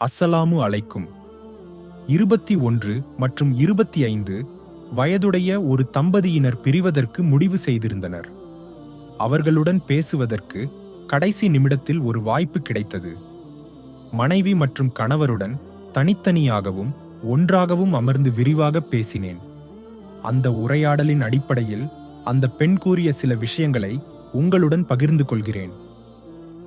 அஸ்ஸலாமு அழைக்கும் இருபத்தி ஒன்று மற்றும் இருபத்தி ஐந்து வயதுடைய ஒரு தம்பதியினர் பிரிவதற்கு முடிவு செய்திருந்தனர். அவர்களுடன் பேசுவதற்கு கடைசி நிமிடத்தில் ஒரு வாய்ப்பு கிடைத்தது. மனைவி மற்றும் கணவருடன் தனித்தனியாகவும் ஒன்றாகவும் அமர்ந்து விரிவாக பேசினேன். அந்த உரையாடலின் அடிப்படையில் அந்த பெண் கூறிய சில விஷயங்களை உங்களுடன் பகிர்ந்து கொள்கிறேன்.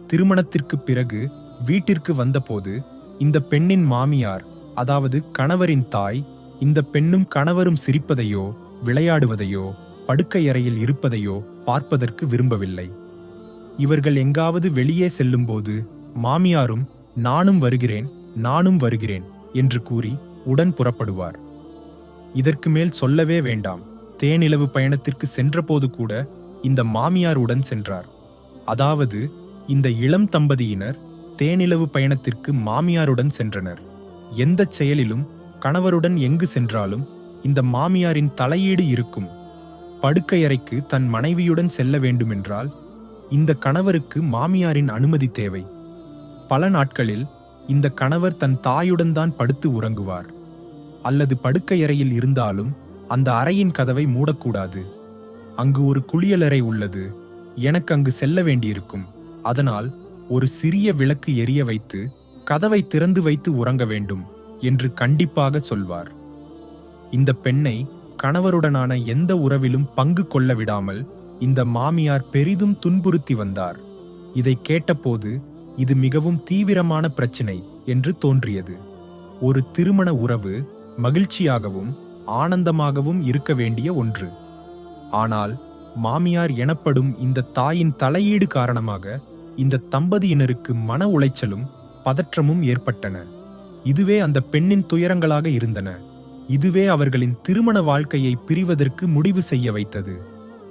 திருமணத்திற்குப் பிறகு வீட்டிற்கு வந்தபோது இந்த பெண்ணின் மாமியார் அதாவது கணவரின் தாய் இந்த பெண்ணும் கணவரும் சிரிப்பதையோ விளையாடுவதையோ படுக்கையறையில் இருப்பதையோ பார்ப்பதற்கு விரும்பவில்லை. இவர்கள் எங்காவது வெளியே செல்லும்போது மாமியாரும் நானும் வருகிறேன் நானும் வருகிறேன் என்று கூறி உடன் புறப்படுவார். இதற்கு மேல் சொல்லவே வேண்டாம். தேனிலவு பயணத்திற்கு சென்றபோது கூட இந்த மாமியார் உடன் சென்றார். அதாவது இந்த இளம் தம்பதியினர் தேனிலவு பயணத்திற்கு மாமியாருடன் சென்றனர். எந்தச் செயலிலும் கணவருடன் எங்கு சென்றாலும் இந்த மாமியாரின் தலையீடு இருக்கும். படுக்கையறைக்கு தன் மனைவியுடன் செல்ல வேண்டுமென்றால் இந்த கணவருக்கு மாமியாரின் அனுமதி தேவை. பல நாட்களில் இந்த கணவர் தன் தாயுடன் தான் படுத்து உறங்குவார். அல்லது படுக்கையறையில் இருந்தாலும் அந்த அறையின் கதவை மூடக்கூடாது. அங்கு ஒரு குளியலறை உள்ளது. எனக்கு அங்கு செல்ல வேண்டியிருக்கும். அதனால் ஒரு சிறிய விளக்கு எரிய வைத்து கதவை திறந்து வைத்து உறங்க வேண்டும் என்று கண்டிப்பாக சொல்வார். இந்த பெண்ணை கணவருடனான எந்த உறவிலும் பங்கு கொள்ள விடாமல் இந்த மாமியார் பெரிதும் துன்புறுத்தி வந்தார். இதை கேட்டபோது இது மிகவும் தீவிரமான பிரச்சினை என்று தோன்றியது. ஒரு திருமண உறவு மகிழ்ச்சியாகவும் ஆனந்தமாகவும் இருக்க வேண்டிய ஒன்று. ஆனால் மாமியார் எனப்படும் இந்த தாயின் தலையீடு காரணமாக இந்த தம்பதியினருக்கு மன உளைச்சலும் பதற்றமும் ஏற்பட்டன. இதுவே அந்த பெண்ணின் துயரங்களாக இருந்தன. இதுவே அவர்களின் திருமண வாழ்க்கையை பிரிவதற்கு முடிவு செய்ய வைத்தது.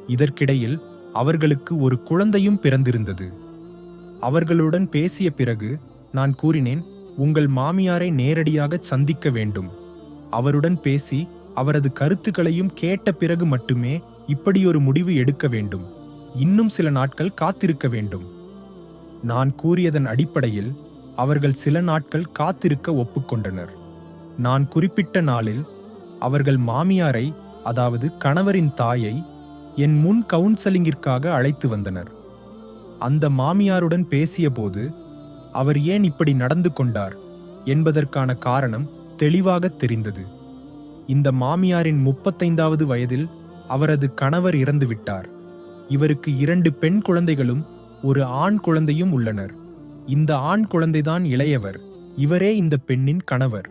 இதற்கிடையில் அவர்களுக்கு ஒரு குழந்தையும் பிறந்திருந்தது. அவர்களுடன் பேசிய பிறகு நான் கூறினேன் உங்கள் மாமியாரை நேரடியாக சந்திக்க வேண்டும். அவருடன் பேசி அவரது கருத்துக்களையும் கேட்ட பிறகு மட்டுமே இப்படியொரு முடிவு எடுக்க வேண்டும். இன்னும் சில நாட்கள் காத்திருக்க வேண்டும். நான் கூறியதன் அடிப்படையில் அவர்கள் சில நாட்கள் காத்திருக்க ஒப்புக்கொண்டனர். நான் குறிப்பிட்ட நாளில் அவர்கள் மாமியாரை அதாவது கணவரின் தாயை என் முன் கவுன்சலிங்கிற்காக அழைத்து வந்தனர். அந்த மாமியாருடன் பேசியபோது அவர் ஏன் இப்படி நடந்து கொண்டார் என்பதற்கான காரணம் தெளிவாக தெரிந்தது. இந்த மாமியாரின் முப்பத்தைந்தாவது வயதில் அவரது கணவர் இறந்துவிட்டார். இவருக்கு இரண்டு பெண் குழந்தைகளும் ஒரு ஆண் குழந்தையும் உள்ளனர். இந்த ஆண் குழந்தைதான் இளையவர் இவரே இந்த பெண்ணின் கணவர்.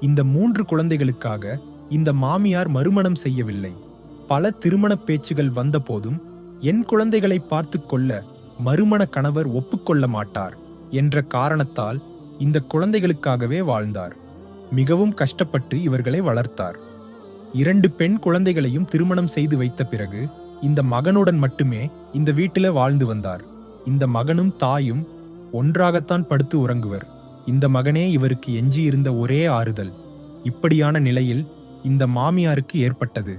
இந்த மூன்று குழந்தைகளுக்காக இந்த மாமியார் மறுமணம் செய்யவில்லை. பல திருமண பேச்சுகள் வந்தபோதும் என் குழந்தைகளை பார்த்து கொள்ள மறுமண கணவர் ஒப்புக்கொள்ள மாட்டார் என்ற காரணத்தால் இந்த குழந்தைகளுக்காகவே வாழ்ந்தார். மிகவும் கஷ்டப்பட்டு இவர்களை வளர்த்தார். இரண்டு பெண் குழந்தைகளையும் திருமணம் செய்து வைத்த பிறகு இந்த மகனுடன் மட்டுமே இந்த வீட்டில வாழ்ந்து வந்தார். இந்த மகனும் தாயும் ஒன்றாகத்தான் படுத்து உறங்குவர். இந்த மகனே இவருக்கு எஞ்சியிருந்த ஒரே ஆறுதல். இப்படியான நிலையில் இந்த மாமியாருக்கு ஏற்பட்டது.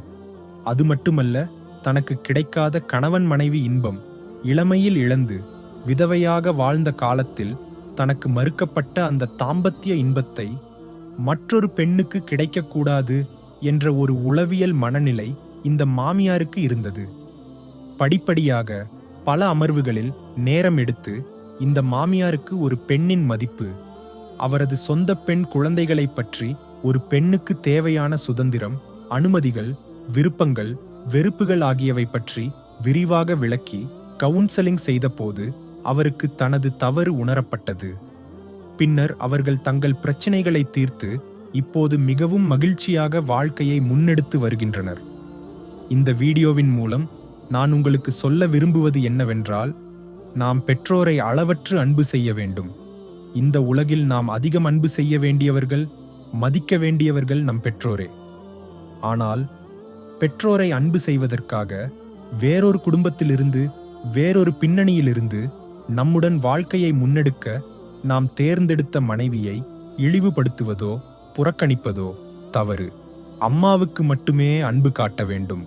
அது மட்டுமல்ல தனக்கு கிடைக்காத கணவன் மனைவி இன்பம். இளமையில் இழந்து விதவையாக வாழ்ந்த காலத்தில் தனக்கு மறுக்கப்பட்ட அந்த தாம்பத்திய இன்பத்தை மற்றொரு பெண்ணுக்கு கிடைக்கக்கூடாது என்ற ஒரு உளவியல் மனநிலை இந்த மாமியாருக்கு இருந்தது. படிப்படியாக பல அமர்வுகளில் நேரம் எடுத்து இந்த மாமியாருக்கு ஒரு பெண்ணின் மதிப்பு அவரது சொந்த பெண் குழந்தைகளைப் பற்றி ஒரு பெண்ணுக்கு தேவையான சுதந்திரம் அனுமதிகள் விருப்பங்கள் வெறுப்புகள் ஆகியவை பற்றி விரிவாக விளக்கி கவுன்சலிங் செய்தபோது அவருக்கு தனது தவறு உணரப்பட்டது. பின்னர் அவர்கள் தங்கள் பிரச்சினைகளை தீர்த்து இப்போது மிகவும் மகிழ்ச்சியாக வாழ்க்கையை முன்னெடுத்து வருகின்றனர். இந்த வீடியோவின் மூலம் நான் உங்களுக்கு சொல்ல விரும்புவது என்னவென்றால் நாம் பெற்றோரை அளவற்று அன்பு செய்ய வேண்டும். இந்த உலகில் நாம் அதிகம் அன்பு செய்ய வேண்டியவர்கள் மதிக்க வேண்டியவர்கள் நம் பெற்றோரே. ஆனால் பெற்றோரை அன்பு செய்வதற்காக வேறொரு குடும்பத்திலிருந்து வேறொரு பின்னணியிலிருந்து நம்முடன் வாழ்க்கையை முன்னெடுக்க நாம் தேர்ந்தெடுத்த மனைவியை இழிவுபடுத்துவதோ புறக்கணிப்பதோ தவறு. அம்மாவுக்கு மட்டுமே அன்பு காட்ட வேண்டும்.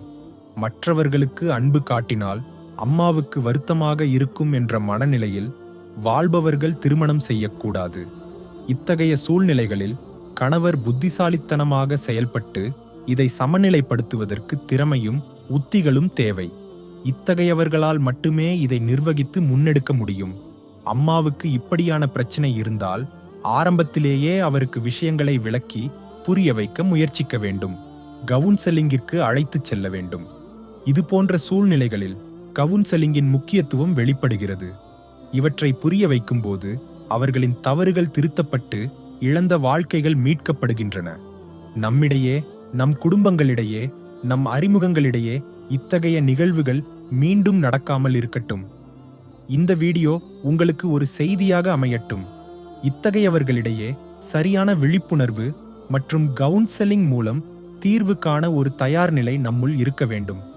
மற்றவர்களுக்கு அன்பு காட்டினால் அம்மாவுக்கு வருத்தமாக இருக்கும் என்ற மனநிலையில் வாழ்பவர்கள் திருமணம் செய்யக்கூடாது. இத்தகைய சூழ்நிலைகளில் கணவர் புத்திசாலித்தனமாக செயல்பட்டு இதை சமநிலைப்படுத்துவதற்கு திறமையும் உத்திகளும் தேவை. இத்தகையவர்களால் மட்டுமே இதை நிர்வகித்து முன்னெடுக்க முடியும். அம்மாவுக்கு இப்படியான பிரச்சனை இருந்தால் ஆரம்பத்திலேயே அவருக்கு விஷயங்களை விளக்கி புரிய வைக்க முயற்சிக்க வேண்டும். கவுன்செலிங்கிற்கு அழைத்துச் செல்ல வேண்டும். இது போன்ற சூழ்நிலைகளில் கவுன்சலிங்கின் முக்கியத்துவம் வெளிப்படுகிறது. இவற்றை புரிய வைக்கும்போது அவர்களின் தவறுகள் திருத்தப்பட்டு இழந்த வாழ்க்கைகள் மீட்கப்படுகின்றன. நம்மிடையே நம் குடும்பங்களிடையே நம் அறிமுகங்களிடையே இத்தகைய நிகழ்வுகள் மீண்டும் நடக்காமல் இருக்கட்டும். இந்த வீடியோ உங்களுக்கு ஒரு செய்தியாக அமையட்டும். இத்தகையவர்களிடையே சரியான விழிப்புணர்வு மற்றும் கவுன்செலிங் மூலம் தீர்வு காண ஒரு தயார் நிலை நம்முள் இருக்க வேண்டும்.